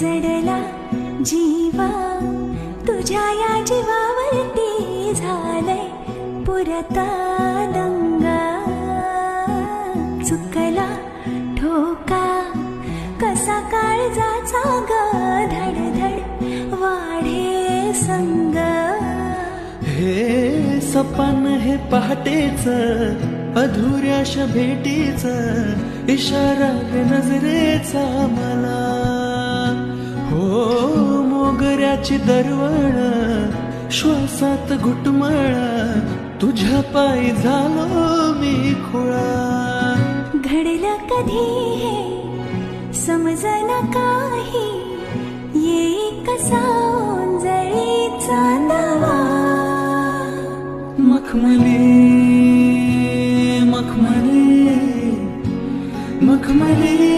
जडला जीवा तुझ्या या जीवावरती झालंय पुरता दंगा चुकला ठोका कसा काळजाचा ग धडधड वाढे संग. हे सपन हे पहाटेच अधुऱ्याश भेटीच इशारा नजरे मोगऱ्याची दरवळ श्वासात घुटमळ तुझ्या पायी झालो मी खुळा. घडलं कधी हे? समजन काही? ये कसा मखमली मखमली मखमली